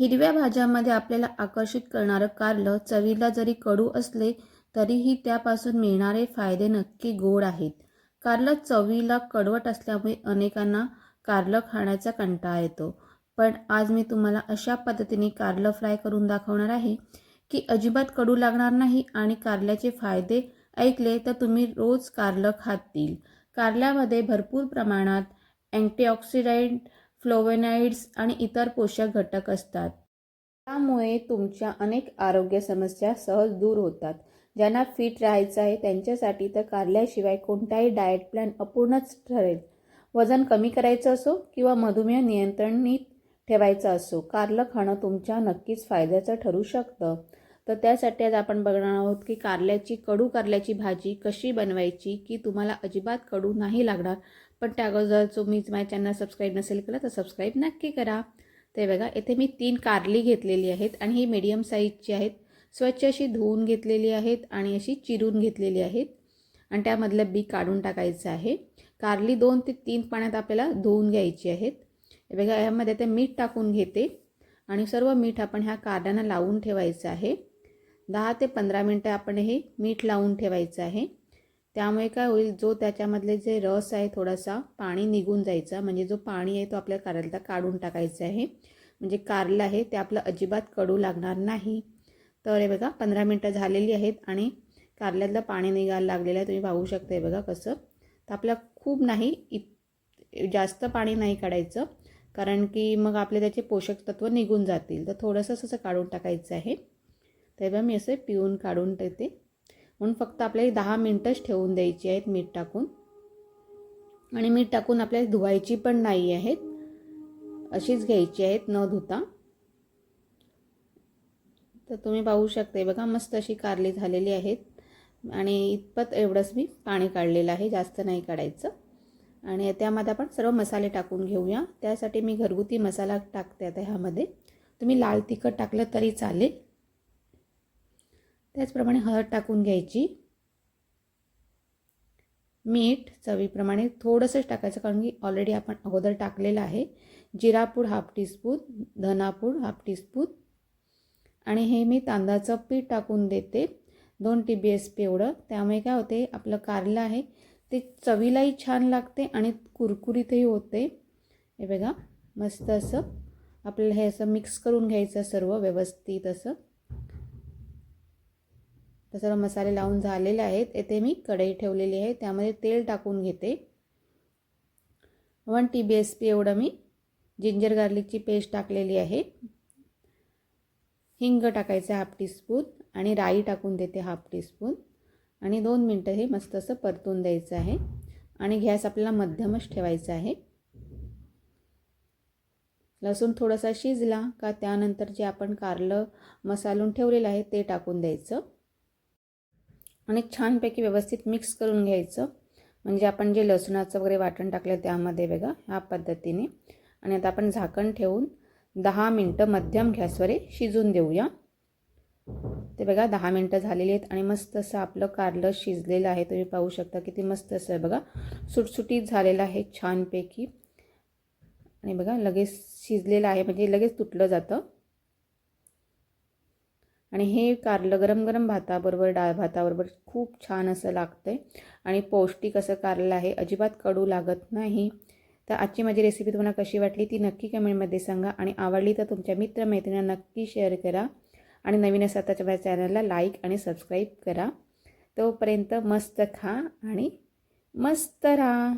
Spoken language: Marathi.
हिरव्या भाज्यांमध्ये आपल्याला आकर्षित करणारं कारलं चवीला जरी कडू असले तरीही त्यापासून मिळणारे फायदे नक्की गोड आहेत. कारलं चवीला कडवट असल्यामुळे अनेकांना कारलं खाण्याचा कंटाळा येतो. पण आज मी तुम्हाला अशा पद्धतीने कारलं फ्राय करून दाखवणार आहे की अजिबात कडू लागणार नाही आणि कारल्याचे फायदे ऐकले तर तुम्ही रोज कारलं खातील. कारल्यामध्ये भरपूर प्रमाणात अँटीऑक्सिडंट फ्लोवेनाइड्स आणि इतर पोषक घटक असतात. त्यामुळे तुमच्या अनेक आरोग्य समस्या सहज दूर होतात. ज्यांना फिट राहायचं आहे त्यांच्यासाठी तर कारल्याशिवाय कोणताही डाएट प्लॅन अपूर्णच ठरेल. वजन कमी करायचं असो किंवा मधुमेह नियंत्रणीत ठेवायचं असो कारलं खाणं तुमच्या नक्कीच फायद्याचं ठरू शकतं. तर त्यासाठी आज आपण बघणार आहोत की कारल्याची कडू कारल्याची भाजी कशी बनवायची की तुम्हाला अजिबात कडू नाही लागणार पण त्या अगोदर तुम्ही माझ्या चॅनल सबस्क्राईब नसेल केलं तर सबस्क्राईब नक्की करा. ते बघा येथे मी तीन कारली घेतलेली आहेत आणि ही मीडियम साईजची आहेत स्वच्छ अशी धुवून घेतलेली आहेत आणि अशी चिरून घेतलेली आहेत. आणि त्यामधलं बी काढून टाकायचं आहे. कारली दोन ते तीन पाण्यात आपल्याला धुवून घ्यायची आहेत. बघा यामध्ये ते मीठ टाकून घेते. आणि सर्व मीठ आपण ह्या कारड्यांना लावून ठेवायचं आहे. दहा ते पंधरा मिनटं आपण हे मीठ लावून ठेवायचं आहे. त्यामुळे काय होईल जो त्याच्यामधले जे रस आहे थोडासा पाणी निघून जायचा. म्हणजे जो पाणी आहे तो आपल्या कारल्याला काढून टाकायचा आहे. म्हणजे कारलं आहे ते आपलं अजिबात कडू लागणार नाही. तर हे बघा पंधरा मिनटं झालेली आहेत आणि कारल्यातलं पाणी निघायला लागलेलं आहे. तुम्ही पाहू शकता हे बघा कसं. तर आपल्या खूप नाही इत जास्त पाणी नाही काढायचं. कारण की मग आपले त्याचे पोषक तत्व निघून जातील. तर थोडंसं असं काढून टाकायचं आहे. तेव्हा मी असं पिऊन काढून ठेवते. म्हणून फक्त आपल्याला दहा मिनटंच ठेवून द्यायची आहेत मीठ टाकून. आणि मीठ टाकून आपल्याला धुवायची पण नाही आहेत. अशीच घ्यायची आहेत न धुता. तर तुम्ही पाहू शकते बघा मस्त अशी कारली झालेली आहेत. आणि इतपत एवढंच मी पाणी काढलेलं आहे जास्त नाही काढायचं. आणि त्यामध्ये आपण सर्व मसाले टाकून घेऊया. त्यासाठी मी घरगुती मसाला टाकते आता ह्यामध्ये. तुम्ही लाल तिखट टाकलं तरी चालेल. त्याचप्रमाणे हळद टाकून घ्यायची. मीठ चवीप्रमाणे थोडंसंच टाकायचं कारण की ऑलरेडी आपण अगोदर टाकलेलं आहे. जिरापूड हाफ टीस्पून धनापूड हाफ टीस्पून आणि हे मी तांदळाचं पीठ टाकून देते दोन टी बी एस पी एवढं. त्यामुळे काय होते आपलं कारलं आहे ते चवीलाही छान लागते आणि कुरकुरीतही होते. हे बघा मस्त असं आपल्याला हे असं मिक्स करून घ्यायचं सर्व व्यवस्थित असं. तर सर्व मसाले लावून झालेले आहेत. येथे मी कढई ठेवलेली आहे. त्यामध्ये तेल टाकून घेते. One T B S P एवढं मी जिंजर गार्लिकची पेस्ट टाकलेली आहे. हिंग टाकायचं हाफ टीस्पून आणि राई टाकून देते हाफ टीस्पून आणि दोन मिनटं हे मस्त असं परतून द्यायचं आहे. आणि गॅस आपल्याला मध्यमच ठेवायचा आहे. लसूण थोडासा शिजला का त्यानंतर जे आपण कारलं मसालून ठेवलेलं आहे ते टाकून द्यायचं. आणि छानपैकी व्यवस्थित मिक्स करून घ्यायचं. म्हणजे आपण जे लसूणाचं वगैरे वाटण टाकलं त्यामध्ये बघा ह्या पद्धतीने. आणि आता आपण झाकण ठेवून दहा मिनटं मध्यम गॅसवर शिजून देऊया. ते बघा दहा मिनटं झालेली आहेत आणि मस्त असं आपलं कारलं शिजलेलं आहे. तुम्ही पाहू शकता किती मस्त असं आहे बघा सुटसुटीत झालेलं आहे छानपैकी. आणि बघा लगेच शिजलेलं आहे. म्हणजे लगेच तुटलं जातं. आणि हे कारलं गरम गरम भाताबरोबर डाळ भाताबरोबर खूप छान असं लागतं आहे आणि पौष्टिक असं कारलं आहे. अजिबात कडू लागत नाही. तर आजची माझी रेसिपी तुम्हाला कशी वाटली ती नक्की कमेंटमध्ये सांगा. आणि आवडली तर तुमच्या मित्रमैत्रिणींना नक्की शेअर करा. आणि नवीन असा त्याच्या माझ्या चॅनलला लाईक आणि सबस्क्राईब करा. तोपर्यंत मस्त खा आणि मस्त राहा.